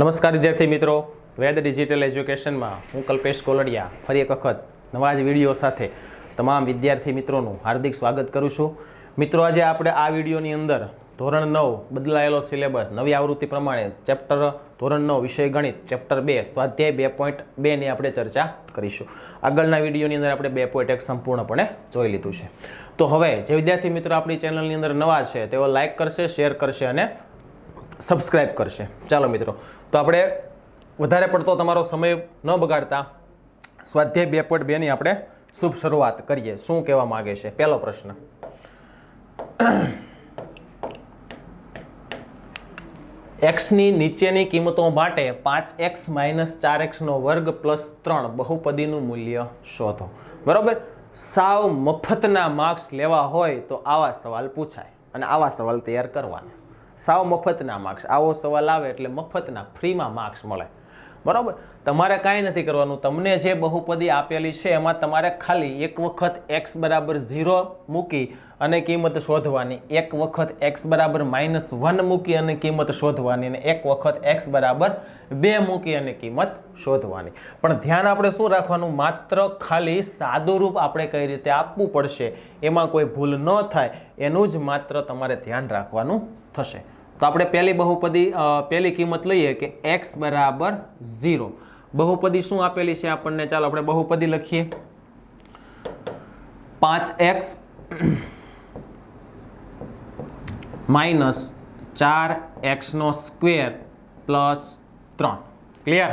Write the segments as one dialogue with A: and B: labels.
A: નમસ્કાર વિદ્યાર્થી મિત્રો. વેદ ડિજિટલ એજ્યુકેશનમાં હું કલ્પેશ કોલડિયા. ફરી એક વખત નવા જ વીડિયો સાથે તમામ વિદ્યાર્થી મિત્રોનું હાર્દિક સ્વાગત કરું છું. મિત્રો, આજે આપણે આ વિડીયોની અંદર ધોરણ નવ બદલાયેલો સિલેબસ, નવી આવૃત્તિ પ્રમાણે ચેપ્ટર ધોરણ નવ વિષય ગણિત, ચેપ્ટર બે, સ્વાધ્યાય બે પોઈન્ટ બેની આપણે ચર્ચા કરીશું. આગળના વિડીયોની અંદર આપણે બે પોઈન્ટ એક સંપૂર્ણપણે જોઈ લીધું છે. તો હવે જે વિદ્યાર્થી મિત્રો આપણી ચેનલની અંદર નવા છે, તેઓ લાઇક કરશે, શેર કરશે અને સબસ્ક્રાઇબ કરશે. ચાલો મિત્રો, તો આપણે વધારે પડતો તમારો સમય ન બગાડતા સ્વાધ્યાય બે પોઈન્ટ બેની આપણે શુભ શરૂઆત કરીએ. શું કહેવા માગે છે? પહેલો પ્રશ્ન. એક્સની નીચેની કિંમતો માટે પાંચ એક્સ માઇનસ ચાર એક્સનો વર્ગ પ્લસ ત્રણ બહુપદીનું મૂલ્ય શોધો. બરાબર? સાવ મફતના માર્ક્સ લેવા હોય તો આવા સવાલ પૂછાય અને આવા સવાલ તૈયાર કરવાના. સાવ મફતના માર્ક્સ આવો સવાલ આવે એટલે મફતના ફ્રીમાં માર્ક્સ મળે. બરાબર? તમારે કાંઈ નથી કરવાનું. તમને જે બહુપદી આપેલી છે, એમાં તમારે ખાલી એક વખત એક્સ બરાબર ઝીરો મૂકી અને કિંમત શોધવાની. એક વખત એક્સ બરાબર માઇનસ વન મૂકી અને કિંમત શોધવાની અને એક વખત એક્સ બરાબર બે મૂકી અને કિંમત શોધવાની. પણ ધ્યાન આપણે શું રાખવાનું? માત્ર ખાલી સાદુરૂપ આપણે કઈ રીતે આપવું પડશે? એમાં કોઈ ભૂલ ન થાય. એનું જ માત્ર તમારે ધ્યાન રાખવાનું થશે. તો આપણે પહેલી બહુપદી પહેલી કિંમત લઈએ કે એક્સ બરાબર ઝીરો. બહુપદી શું આપેલી છે આપણને? ચાલો આપણે બહુપદી લખીએ. પાંચ એક્સ માઇનસ ચાર એક્સનો સ્ક્વેર પ્લસ ત્રણ. ક્લિયર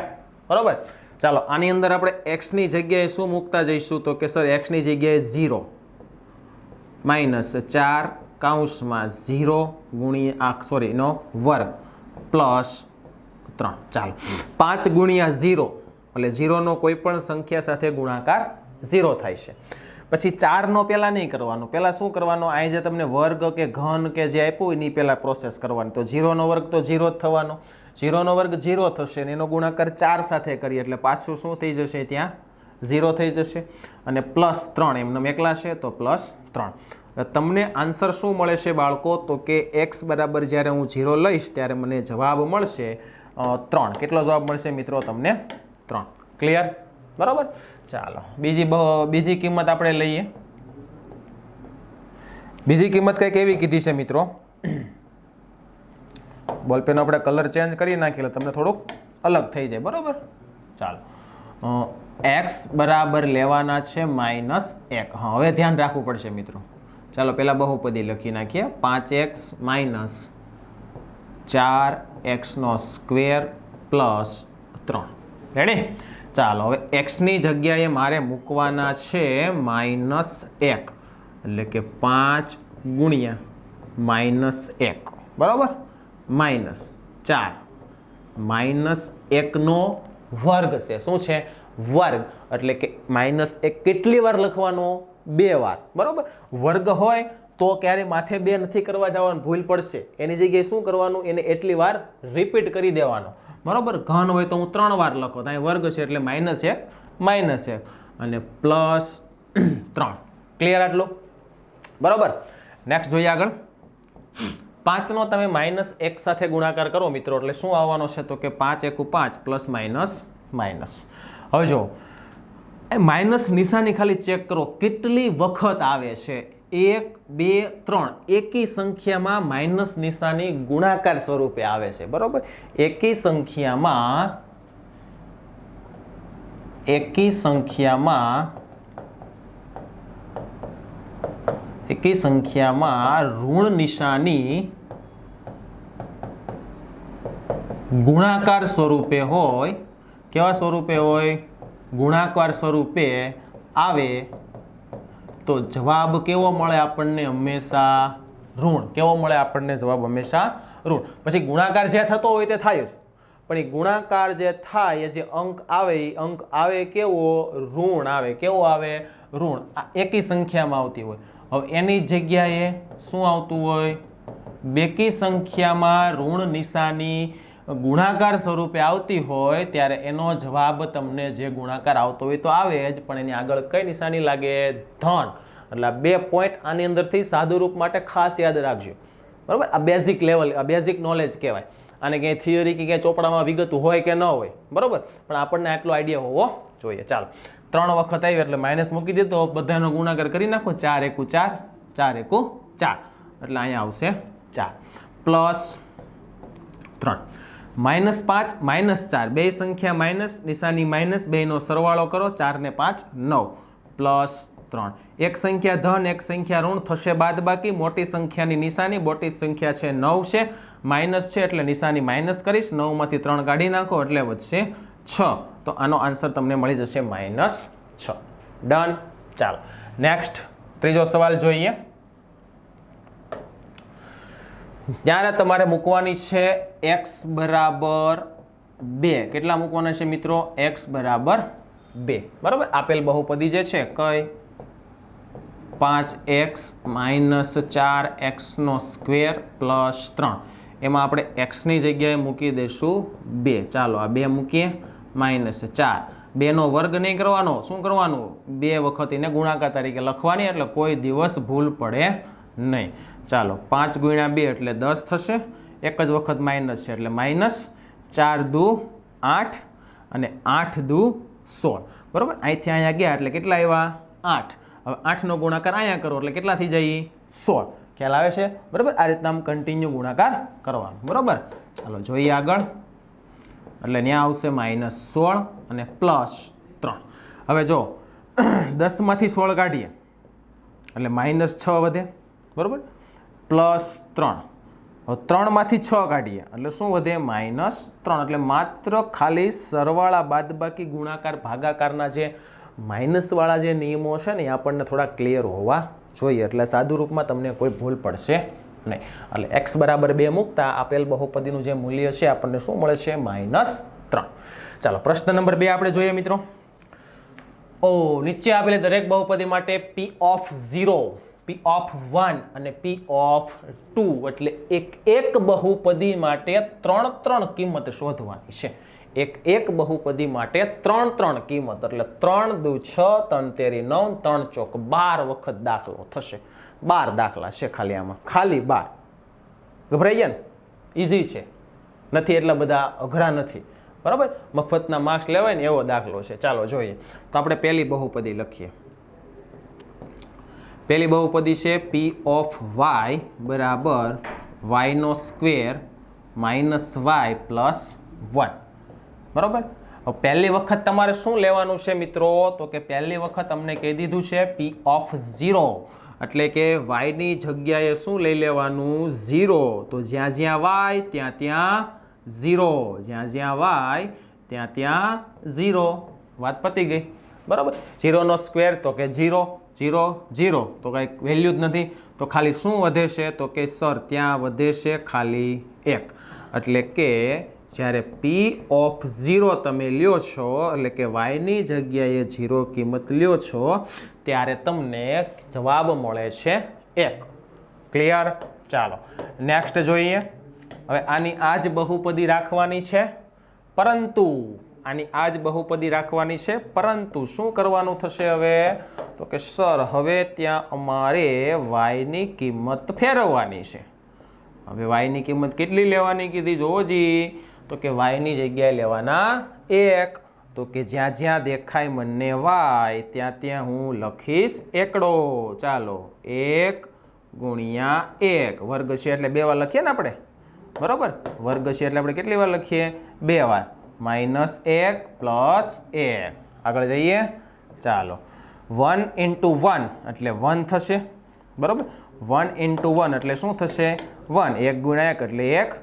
A: બરાબર? ચાલો, આની અંદર આપણે એક્સની જગ્યાએ શું મૂકતા જઈશું તો કે સર એક્સની જગ્યાએ ઝીરો. માઇનસ ચાર કાઉન્સમાં ઝીરો ગુણ્યા સોરી સોરીનો વર્ગ પ્લસ ત્રણ. ચાલો. પાંચ ગુણ્યા ઝીરો, એટલે ઝીરોનો કોઈ પણ સંખ્યા સાથે ગુણાકાર ઝીરો થાય છે. પછી ચારનો પહેલાં નહીં કરવાનું. પહેલાં શું કરવાનો? અહીં જે તમને વર્ગ કે ઘન કે જે આપ્યું એની પહેલાં પ્રોસેસ કરવાની. તો ઝીરોનો વર્ગ તો ઝીરો જ થવાનો. ઝીરોનો વર્ગ ઝીરો થશે ને એનો ગુણાકાર ચાર સાથે કરીએ એટલે પાછું શું થઈ જશે? ત્યાં ઝીરો થઈ જશે. અને પ્લસ ત્રણ એમને એકલા છે, તો પ્લસ ત્રણ. તમને આન્સર શું મળે છે બાળકો? તો કે એક્સ બરાબર જ્યારે હું ઝીરો લઈશ ત્યારે મને જવાબ મળશે ત્રણ. કેટલો જવાબ મળશે મિત્રો તમને? ત્રણ. ક્લિયર બરાબર? ચાલો. બીજી બીજી કિંમત આપણે લઈએ. બીજી કિંમત કંઈક એવી કીધી છે મિત્રો. બોલપેનો આપણે કલર ચેન્જ કરી નાખીએ તમને થોડુંક અલગ થઈ જાય. બરાબર? ચાલો. એક્સ બરાબર લેવાના છે માઇનસ એક. હવે ધ્યાન રાખવું પડશે મિત્રો. ચાલો પહેલાં બહુપદી લખી નાખીએ. પાંચ એક્સ માઇનસ ચાર એક્સનો સ્ક્વેર પ્લસ ત્રણ. રેડી ચાલો, હવે એક્સની જગ્યાએ મારે મૂકવાના છે માઇનસ એક. એટલે કે પાંચ ગુણ્યા માઇનસ એક. બરાબર? માઇનસ ચાર. માઇનસ એકનો વર્ગ છે. શું છે? વર્ગ. એટલે કે માઇનસ એક કેટલી વાર લખવાનો? બે વાર. બરાબર? વર્ગ હોય તો ક્યારે માથે બે નથી કરવા જવાનું, ભૂલ પડશે. એની જગ્યાએ શું કરવાનું? એને એટલી વાર રિપીટ કરી દેવાનો. બરાબર? ઘન હોય તો હું ત્રણ વાર લખો. તો વર્ગ છે એટલે માઇનસ એક માઇનસ એક. અને પ્લસ ત્રણ. ક્લિયર આટલું? બરાબર? નેક્સ્ટ જોઈએ આગળ. પાંચનો તમે માઇનસ એક સાથે ગુણાકાર કરો મિત્રો. એટલે શું આવવાનો છે? તો કે પાંચ એકુ પાંચ પ્લસ માઇનસ માઇનસ હવે જો એ માઇનસ નિશાની ખાલી ચેક કરો, કેટલી વખત આવે છે? એક, બે, ત્રણ. એકી સંખ્યામાં માઇનસ નિશાની ગુણાકાર સ્વરૂપે આવે છે, બરોબર? એકી સંખ્યામાં એકી સંખ્યામાં એકી સંખ્યામાં ઋણ નિશાની ગુણાકાર સ્વરૂપે હોય, કેવા સ્વરૂપે હોય? ગુણાકાર સ્વરૂપે આવે તો જવાબ કેવો મળે આપણને હંમેશા ઋણ? કેવો મળે આપણને જવાબ હંમેશા ઋણ? પછી ગુણાકાર જે થતો હોય તે થાય જ. પણ એ ગુણાકાર જે થાય જે અંક આવે, એ અંક આવે કેવો? ઋણ આવે. કેવો આવે? ઋણ. આ એકી સંખ્યામાં આવતી હોય. હવે એની જગ્યાએ શું આવતું હોય? બેકી સંખ્યામાં ઋણ નિશાની ગુણાકાર સ્વરૂપે આવતી હોય ત્યારે એનો જવાબ તમને જે ગુણાકાર આવતો હોય તો આવે જ, પણ એની આગળ કઈ નિશાની લાગે? ધન. એટલે આ બે પોઈન્ટ આની અંદરથી સાદુરૂપ માટે ખાસ યાદ રાખજો. બરાબર? આ બેઝિક લેવલ આ બેઝિક નોલેજ કહેવાય. અને ક્યાંય થિયરી કે ક્યાંય ચોપડામાં વિગત હોય કે ન હોય. બરાબર? પણ આપણને આટલો આઈડિયા હોવો જોઈએ. ચાલો. ત્રણ વખત આવ્યો એટલે માઇનસ મૂકી દીધો. બધાનો ગુણાકાર કરી નાખો. ચાર એકુ ચાર ચાર એકુ ચાર. એટલે અહીંયા આવશે ચાર. પ્લસ ત્રણ. માઇનસ પાંચ, માઇનસ ચાર. બે સંખ્યા માઇનસ, નિશાની માઇનસ બેનો સરવાળો કરો ચારને પાંચ, નવ. પ્લસ ત્રણ. એક સંખ્યા ધન, એક સંખ્યા ઋણ થશે બાદ બાકી મોટી સંખ્યાની નિશાની મોટી સંખ્યા છે નવ છે. માઇનસ છે એટલે નિશાની માઇનસ કરીશ. નવમાંથી ત્રણ કાઢી નાખો એટલે વધશે છ. તો આનો આન્સર તમને મળી જશે માઇનસ છ. ડન. ચાલો. નેક્સ્ટ, ત્રીજો સવાલ જોઈએ. ત્યારે તમારે મૂકવાની છે એક્સ બરાબર બે. કેટલા મૂકવાના છે મિત્રો? એક્સ બરાબર બે. બરાબર? આપેલ બહુપદી જે છે, કઈ? પાંચ એક્સ માઇનસ ચાર એક્સનો સ્ક્વેર પ્લસ ત્રણ. એમાં આપણે એક્સની જગ્યાએ મૂકી દઈશું બે. ચાલો, આ બે મૂકીએ. માઇનસ ચાર. બેનો વર્ગ નહીં કરવાનો. શું કરવાનું? બે વખત એને ગુણાકાર તરીકે લખવાની, એટલે કોઈ દિવસ ભૂલ પડે નહીં. ચાલો પાંચ ગુણ્યા બે એટલે દસ થશે. એક જ વખત માઇનસ છે એટલે માઇનસ ચાર દુ આઠ અને આઠ દુ સોળ. બરાબર? અહીંથી અહીંયા ગયા એટલે કેટલા આવ્યા? આઠ. હવે આઠનો ગુણાકાર અહીંયા કરો એટલે કેટલા થઈ જાય? સોળ. ખ્યાલ આવે છે? બરાબર? આ રીતના આમ કન્ટિન્યુ ગુણાકાર કરવાનો. બરાબર? ચાલો જોઈએ આગળ. એટલે ત્યાં આવશે માઇનસ સોળ અને પ્લસ ત્રણ. હવે જો, દસમાંથી સોળ કાઢીએ. એટલે માઇનસ છ વધે. બરાબર? પ્લસ ત્રણ. ત્રણમાંથી છ કાઢીએ. એટલે શું વધે? માઇનસ ત્રણ. એટલે માત્ર ખાલી સરવાળા બાદબાકી ગુણાકાર ભાગાકારના જે માઇનસવાળા જે નિયમો છે ને એ આપણને થોડા ક્લિયર હોવા જોઈએ. એટલે સાદુ રૂપમાં તમને કોઈ ભૂલ પડશે નહીં. એટલે એક્સ બરાબર બે મૂકતા આપેલ બહુપદીનું જે મૂલ્ય છે આપણને શું મળે છે? માઇનસ ત્રણ. ચાલો, પ્રશ્ન નંબર બે આપણે જોઈએ મિત્રો. ઓ, નીચે આપેલી દરેક બહુપદી માટે P of zero P of one અને પી ઓફ ટુ એટલે એક એક બહુપદી માટે ત્રણ ત્રણ કિંમત શોધવાની છે. એક એક બહુપદી માટે ત્રણ ત્રણ કિંમત એટલે ત્રણ દુ છ, ત્રણ તેરી નવ, ત્રણ ચોક બાર વખત દાખલો થશે. બાર દાખલા છે ખાલી આમાં. ખાલી બાર. ગભરાઈ ગયા ને? ઇઝી છે. નથી એટલા બધા અઘરા નથી. બરાબર? મફતના માર્ક્સ લેવાય ને એવો દાખલો છે. ચાલો જોઈએ. તો આપણે પહેલી બહુપદી લખીએ. પહેલી બહુપદી છે પી ઓફ વાય બરાબર વાયનો square minus Y plus one બરાબર? પહેલી વખત તમારે શું લેવાનું છે મિત્રો? તો કે પહેલી વખત અમને કહી દીધું છે પી ઓફ ઝીરો એટલે કે વાયની જગ્યાએ શું લઈ લેવાનું? ઝીરો તો જ્યાં જ્યાં વાય ત્યાં ત્યાં ઝીરો જ્યાં જ્યાં વાય ત્યાં ત્યાં ઝીરો વાત પતી ગઈ. બરાબર? ઝીરોનો સ્ક્વેર તો કે ઝીરો ઝીરો જીરો. તો કંઈ વેલ્યુ જ નથી. તો ખાલી શું વધે છે તો કે સર ત્યાં વધે છે ખાલી એક. એટલે કે જ્યારે પી ઓફ ઝીરો તમે લ્યો છો, એટલે કે વાયની જગ્યાએ ઝીરો કિંમત લ્યો છો, ત્યારે તમને જવાબ મળે છે એક. ક્લિયર ચાલો. નેક્સ્ટ જોઈએ. હવે આની આ જ બહુપદી રાખવાની છે. પરંતુ આની આ જ બહુપદી રાખવાની છે. પરંતુ શું કરવાનું થશે હવે? તો કે, સર, હવે ત્યાં અમારે વાયની કિંમત ફેરવવાની છે. હવે વાયની કિંમત કેટલી લેવાની કીધી? જોજી તો કે, વાયની જગ્યાએ લેવાના એક. તો કે, જ્યાં જ્યાં દેખાય મને વાય, ત્યાં ત્યાં હું લખીશ એકડો. ચાલો, એક ગુણ્યા એક. વર્ગ છે એટલે બે વાર લખીએ ને આપણે? બરાબર? વર્ગ છે એટલે આપણે કેટલી વાર લખીએ? બે વાર. માઇનસ એક પ્લસ એક આગળ જઈએ. ચાલો. વન ઇન્ટુ વન એટલે વન થશે. બરાબર? વન ઇન્ટુ વન એટલે શું થશે? વન. એક ગુણ્યા એક એટલે એક.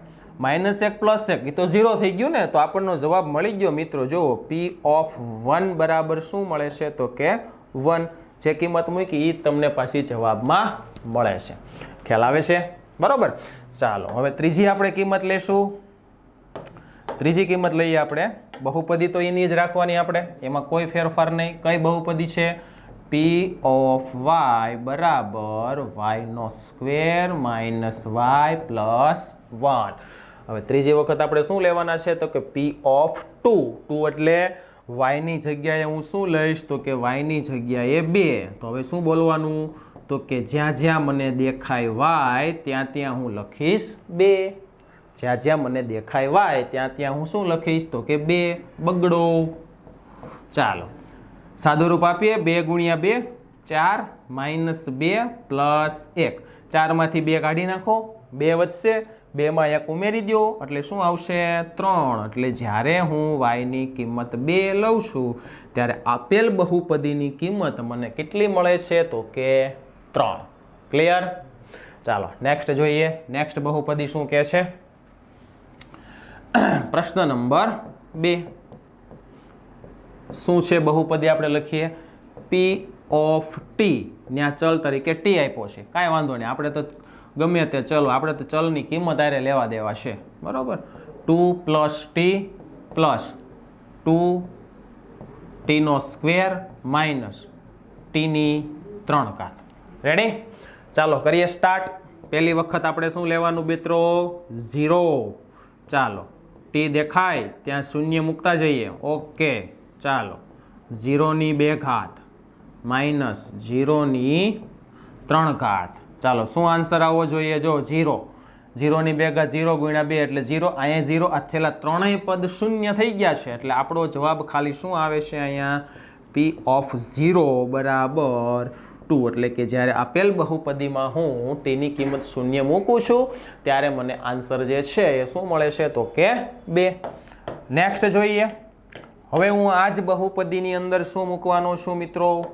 A: માઇનસ એક પ્લસ એક. એ તો ઝીરો થઈ ગયું ને? તો આપણનો જવાબ મળી ગયો મિત્રો. જુઓ પી ઓફ વન બરાબર શું મળે છે? તો કે વન. જે કિંમત મૂકી એ તમને પાછી જવાબમાં મળે છે. ખ્યાલ આવે છે? બરાબર? ચાલો. હવે ત્રીજી આપણે કિંમત લેશું. ત્રીજી કિંમત લઈએ આપણે. બહુપદી તો એની જ રાખવાની આપણે. એમાં કોઈ ફેરફાર નહીં. કઈ બહુપદી છે? પી ઓફ વાય બરાબર વાયનો square minus Y plus one હવે ત્રીજી વખત આપણે શું લેવાના છે? તો કે પી ઓફ ટુ ટુ એટલે વાયની જગ્યાએ હું શું લઈશ? તો કે વાયની જગ્યાએ બે. તો હવે શું બોલવાનું? તો કે જ્યાં જ્યાં મને દેખાય વાય ત્યાં ત્યાં હું લખીશ બે. જ્યાં જ્યાં મને દેખાય વાય, ત્યાં ત્યાં હું શું લખીશ? તો કે બે બગડો. ચાલો. સાદું રૂપ આપીએ. બે ગુણ્યા બે, ચાર માઇનસ બે પ્લસ એક. ચારમાંથી બે કાઢી નાખો. બે વધશે. બેમાં એક ઉમેરી દો. એટલે શું આવશે? ત્રણ. એટલે જ્યારે હું વાયની કિંમત બે લઉં છું, ત્યારે આપેલ બહુપદીની કિંમત મને કેટલી મળે છે? તો કે ત્રણ. ક્લિયર ચાલો. નેક્સ્ટ જોઈએ. નેક્સ્ટ બહુપદી શું કહે છે? પ્રશ્ન નંબર બે. શું છે બહુપદી આપણે લખીએ? પી ઓફ ટી ત્યાં ચલ તરીકે ટી આપ્યો છે. કાંઈ વાંધો નહીં. આપણે તો ગમે તે ચલો, આપણે તો ચલની કિંમત આરે લેવા દેવા છે. બરાબર? Two plus T plus two ટીનો square minus ટીની ત્રણ ઘાત. રેડી ચાલો કરીએ સ્ટાર્ટ પહેલી વખત આપણે શું લેવાનું મિત્રો? ઝીરો ચાલો. ટી દેખાય, ત્યાં શૂન્ય મૂકતા જઈએ. ઓકે, ચાલો. ઝીરોની બે ઘાત. માઇનસ ઝીરોની ત્રણ ઘાત. ચાલો, શું આન્સર આવવો જોઈએ? જો, ઝીરો. ઝીરોની બે ઘાત ઝીરો ગુણ્યા બે એટલે ઝીરો. અહીંયા ઝીરો આ છેલ્લા ત્રણેય પદ શૂન્ય થઈ ગયા છે. એટલે આપણો જવાબ ખાલી શું આવે છે અહીંયા? પી ઓફ ઝીરો બરાબર ટુ એટલે કે જ્યારે આપેલ બહુપદીમાં હું ટીની કિંમત શૂન્ય મૂકું છું, ત્યારે મને આન્સર જે છે એ શું મળે છે? તો કે બે. નેક્સ્ટ જોઈએ. હવે હું આ જ બહુપદીની અંદર શું મૂકવાનો છું મિત્રો?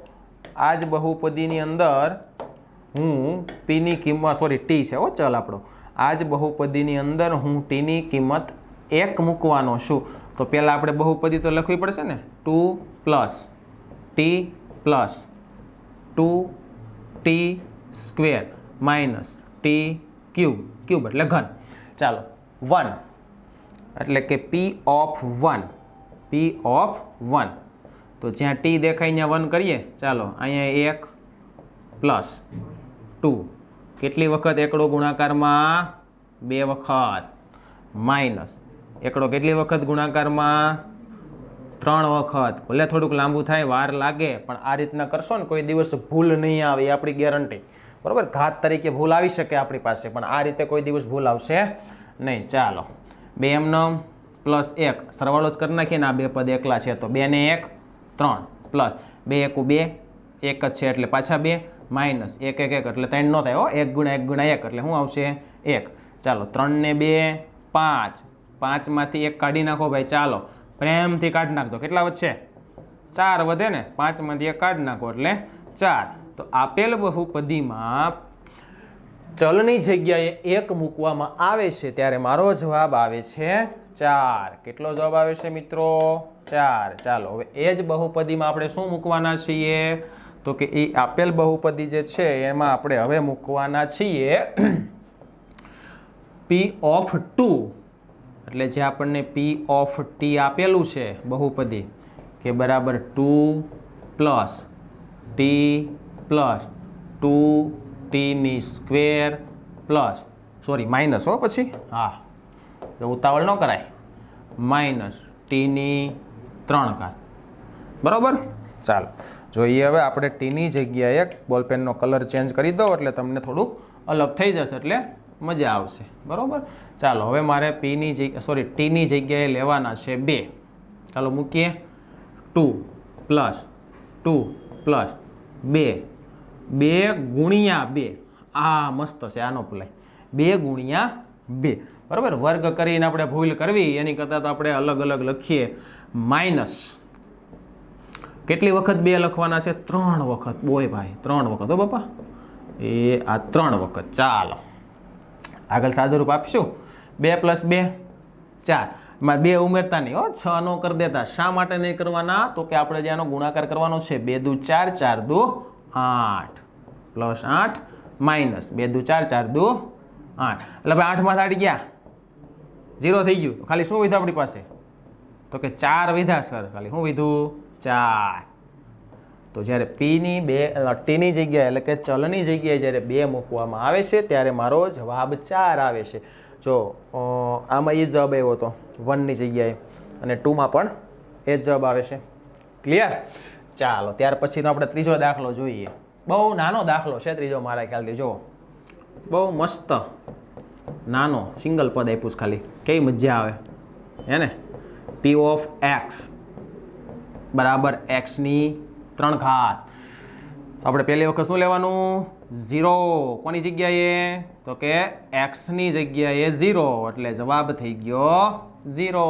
A: આ જ બહુપદીની અંદર હું પીની કિંમત સોરી ટી છે હો, ચલ આપણો. આ જ બહુપદીની અંદર હું ટીની કિંમત એક મૂકવાનો છું. તો પહેલાં આપણે બહુપદી તો લખવી પડશે ને? Two plus T plus. Two T square minus T cube cube એટલે ઘન. ચાલો વન એટલે કે P of one P of one તો જ્યાં ટી દેખાય, ત્યાં વન કરીએ. ચાલો, અહીંયા એક પ્લસ ટુ કેટલી વખત એકડો ગુણાકારમાં? બે વખત. માઇનસ એકડો કેટલી વખત ગુણાકારમાં? ત્રણ વખત. ભલે થોડુંક લાંબુ થાય, વાર લાગે, પણ આ રીતના કરશો ને કોઈ દિવસ ભૂલ નહીં આવે, એ આપણી ગેરંટી બરાબર? ઘાત તરીકે ભૂલ આવી શકે આપણી પાસે, પણ આ રીતે કોઈ દિવસ ભૂલ આવશે નહીં. ચાલો. બે એમનો પ્લસ એક. સરવાળો જ કરી નાખીએ ને આ બે પદ એકલા છે, તો બેને એક, ત્રણ. પ્લસ બે એકું બે, એક જ છે એટલે પાછા બે, માઇનસ એક એક એક. એટલે ત્રણ ન થાય, હો. એક ગુણા એક ગુણા એક, એટલે શું આવશે? એક. ચાલો, ત્રણને બે, પાંચ. પાંચમાંથી એક કાઢી નાખો ભાઈ, ચાલો. પ્રેમથી કાઢી નાખજો. કેટલા વધશે? ચાર વધે ને પાંચમાંથી એક કાઢી નાખો એટલે ચાર. તો આપેલ બહુપદીમાં ચલની જગ્યાએ એક મૂકવામાં આવે છે ત્યારે મારો જવાબ આવે છે ચાર. કેટલો જવાબ આવે છે મિત્રો? ચાર. ચાલો, હવે એ જ બહુપદીમાં આપણે શું મૂકવાના છીએ? તો કે એ આપેલ બહુપદી જે છે એમાં આપણે હવે મૂકવાના છીએ. પી ઓફ ટુ એટલે જે આપણને પી ઓફ ટી આપેલું છે બહુપદી, કે બરાબર two plus T plus two ટીની square plus, sorry, minus હો પછી? હા. ઉતાવળ ન કરાય. માઇનસ ટીની ત્રણ કાર બરાબર? ચાલો. જોઈએ હવે આપણે ટીની જગ્યાએ બોલપેનનો કલર ચેન્જ કરી દો એટલે તમને થોડુંક અલગ થઈ જશે. એટલે મજા આવશે. બરાબર? ચાલો, હવે મારે પીની જગ્યા સોરી ટીની જગ્યાએ લેવાના છે બે. ચાલો, મૂકીએ. ટુ પ્લસ ટુ પ્લસ, બે. બે ગુણ્યા બે. આ મસ્ત છે, આનો પ્લાય બે ગુણ્યા બે. બરાબર? વર્ગ કરીને આપણે ભૂલ કરવી, એની કરતાં તો આપણે અલગ અલગ લખીએ. માઇનસ. કેટલી વખત બે લખવાના છે? ત્રણ વખત. બોય ભાઈ, ત્રણ વખત હો બાપા. એ આ ત્રણ વખત. ચાલો. આગળ સાદુરૂપ આપશું. બે પ્લસ બે, ચાર. એમાં બે ઉમેરતા નહીં હો, છ નો કરી દેતા. શા માટે નહીં કરવાના? તો કે આપણે જે આનો ગુણાકાર કરવાનો છે, બે દુ ચાર ચાર દુ આઠ. પ્લસ આઠ, માઇનસ. બે દુ ચાર ચાર દુ આઠ. એટલે ભાઈ આઠમાં થાડી ગયા. ઝીરો થઈ ગયું. ખાલી શું વિધું આપણી પાસે? તો કે ચાર વિધા, સર. ખાલી શું વિધું? ચાર. તો જ્યારે પીની બે ટીની જગ્યાએ એટલે કે ચલની જગ્યાએ જ્યારે બે મૂકવામાં આવે છે, ત્યારે મારો જવાબ ચાર આવે છે. જો આમાં એ જવાબ આવ્યો હતો વનની જગ્યાએ, અને ટુમાં પણ એ જવાબ આવે છે. ક્લિયર ચાલો, ત્યાર પછીનો આપણે ત્રીજો દાખલો જોઈએ. બહુ નાનો દાખલો છે ત્રીજો મારા ખ્યાલથી, જુઓ. બહુ મસ્ત, નાનો, સિંગલ પદ આપ્યું ખાલી. કેવી મજા આવે. હે ને? પી ઓફ એક્સ બરાબર એક્સની ત્રણ ઘાત આપણે પહેલી વખત શું લેવાનું? ઝીરો. કોની જગ્યાએ? તો કે એક્સની જગ્યાએ ઝીરો. એટલે જવાબ થઈ ગયો ઝીરો.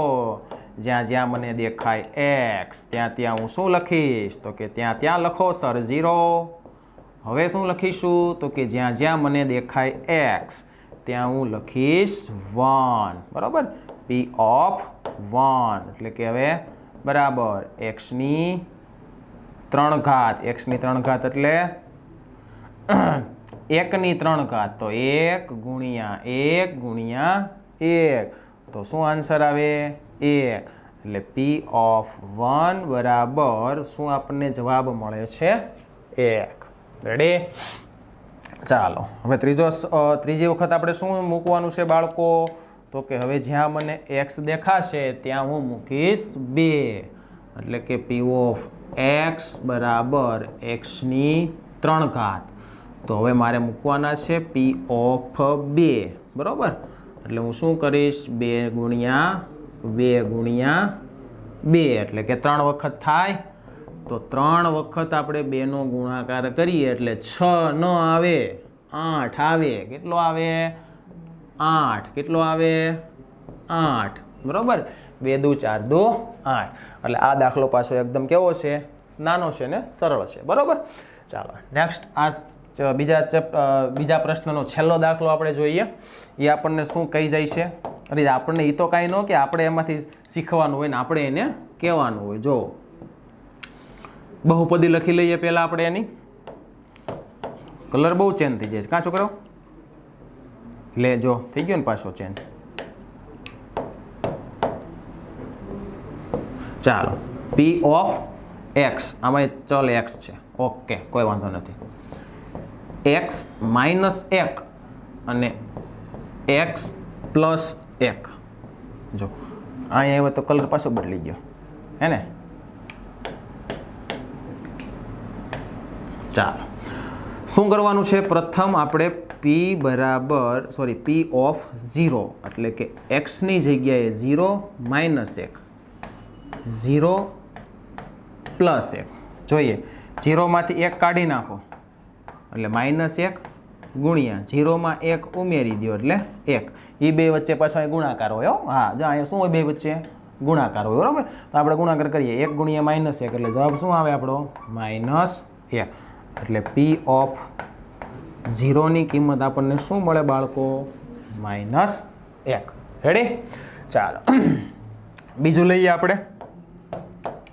A: જ્યાં જ્યાં મને દેખાય એક્સ, ત્યાં ત્યાં હું શું લખીશ? તો કે ત્યાં ત્યાં લખો સર ઝીરો. હવે શું લખીશું? તો કે જ્યાં જ્યાં મને દેખાય એક્સ, ત્યાં હું લખીશ વન. બરાબર? પી ઓફ વન એટલે કે હવે બરાબર, એક્સની ત્રણ ઘાત. એક્સની ત્રણ ઘાત એટલે એકની ત્રણ ઘાત. તો એક ગુણ્યા એક ગુણ્યા એક. તો શું આન્સર આવે? એક. એટલે પી ઓફ વન બરાબર શું આપણને જવાબ મળે છે? એક. રેડી ચાલો. હવે ત્રીજો ત્રીજી વખત આપણે શું મૂકવાનું છે બાળકો? તો કે હવે જ્યાં મને એક્સ દેખાશે, ત્યાં હું મૂકીશ બે. એટલે કે પી ઓફ એક્સ બરાબર એક્સની ત્રણ ઘાત. તો હવે મારે મૂકવાના છે પી ઓફ બે. બરાબર? એટલે હું શું કરીશ? બે ગુણ્યા બે ગુણ્યા બે. એટલે કે ત્રણ વખત થાય. તો ત્રણ વખત આપણે બેનો ગુણાકાર કરીએ એટલે છ ન આવે, આઠ આવે. કેટલો આવે? આઠ. કેટલો આવે? આઠ. બરોબર? બે દુ ચાર દો આઠ એટલે આ દાખલો પાછો એકદમ કેવો છે? નાનો છે ને સરળ છે. બરાબર? ચાલો નેક્સ્ટ આ બીજા ચેપ બીજા પ્રશ્નનો છેલ્લો દાખલો આપણે જોઈએ. એ આપણને શું કહી જાય છે? અરે આપણને એ તો કાંઈ ન કે આપણે એમાંથી શીખવાનું હોય ને આપણે એને કહેવાનું હોય. જો બહુપદી લખી લઈએ પહેલાં આપણે એની. કલર બહુ ચેન્જ થઈ જાય છે. કાં છોકરો? લે જો થઈ ગયો ને પાછો ચેન્જ ચાલો. પી ઓફ એક્સ આમાં ચલ એક્સ છે. ઓકે કોઈ વાંધો નથી. એક્સ માઇનસ એક અને એક્સ પ્લસ એક. જો, અહીંયા આવ્યો તો કલર પાછો બદલી ગયો. હે ને? ચાલો. શું કરવાનું છે? પ્રથમ આપણે પી બરાબર સોરી પી ઓફ ઝીરો એટલે કે એક્સની જગ્યાએ ઝીરો માઇનસ એક. ઝીરો પ્લસ એક. જોઈએ. ઝીરોમાંથી એક કાઢી નાખો. એટલે માઇનસ એક ગુણ્યા ઝીરોમાં એક ઉમેરી દો એટલે એક. એ બે વચ્ચે પાછો ગુણાકાર હોય, હા. જો અહીંયા શું હોય બે વચ્ચે? ગુણાકાર હોય, બરાબર? તો આપણે ગુણાકાર કરીએ. એક ગુણ્યા માઇનસ એક, એટલે જવાબ શું આવે આપણો? માઇનસ એક. એટલે પી ઓફ ઝીરોની કિંમત આપણને શું મળે બાળકો? માઇનસ એક. રેડી ચાલો. બીજું લઈએ આપણે.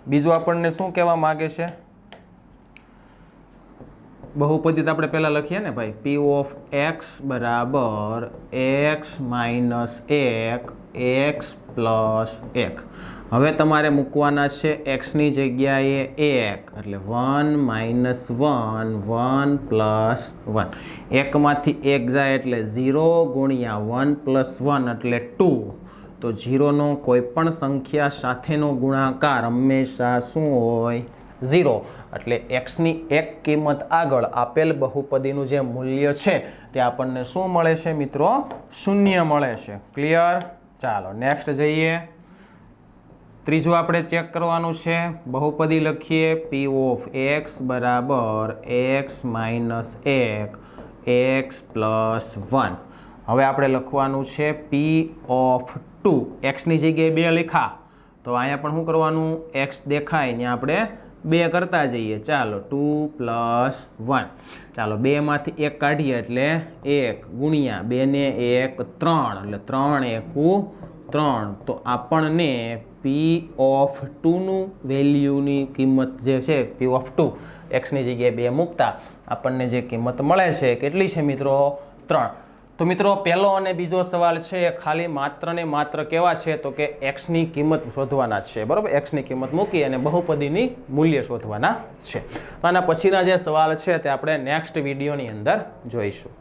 A: બીજું આપણને શું કહેવા માગે છે? બહુપદી તો આપણે પહેલાં લખીએ ને ભાઈ. પી ઓફ એક્સ બરાબર એક્સ માઇનસ એક એક્સ પ્લસ એક. હવે તમારે મૂકવાના છે એક્સની જગ્યાએ એક, એટલે one minus one one plus one એકમાંથી એક જાય એટલે ઝીરો ગુણ્યા વન પ્લસ વન એટલે ટુ તો ઝીરોનો કોઈપણ સંખ્યા સાથેનો ગુણાકાર હંમેશા શું હોય? ઝીરો. એટલે એક્સની એક કિંમત આગળ આપેલ બહુપદીનું જે મૂલ્ય છે તે આપણને શું મળે છે મિત્રો? શૂન્ય મળે છે. ક્લિયર ચાલો નેક્સ્ટ જઈએ. ત્રીજું આપણે ચેક કરવાનું છે. બહુપદી લખીએ પી ઓફ એક્સ બરાબર એક્સ માઇનસ એક એક્સ પ્લસ વન હવે આપણે લખવાનું છે પી ઓફ ટુ એક્સની જગ્યાએ બે લખા. તો અહીંયા પણ શું કરવાનું? એક્સ દેખાય ત્યાં આપણે બે કરતા જઈએ. ચાલો, ટુ પ્લસ વન. ચાલો, બેમાંથી એક કાઢીએ એટલે એક ગુણ્યા બેને એક ત્રણ. એટલે ત્રણ એકું ત્રણ. તો આપણને પી ઓફ ટુનું વેલ્યુની કિંમત જે છે પી ઓફ ટુ એક્સની જગ્યાએ બે મૂકતા, આપણને જે કિંમત મળે છે, કેટલી છે મિત્રો? ત્રણ. તો મિત્રો, પહેલો અને બીજો સવાલ છે એ ખાલી માત્ર ને માત્ર કેવા છે? તો કે એક્સની કિંમત શોધવાના છે. બરાબર? એક્સની કિંમત મૂકી અને બહુપદીની મૂલ્ય શોધવાના છે. તો આના પછીના જે સવાલ છે, તે આપણે નેક્સ્ટ વિડીયોની અંદર જોઈશું.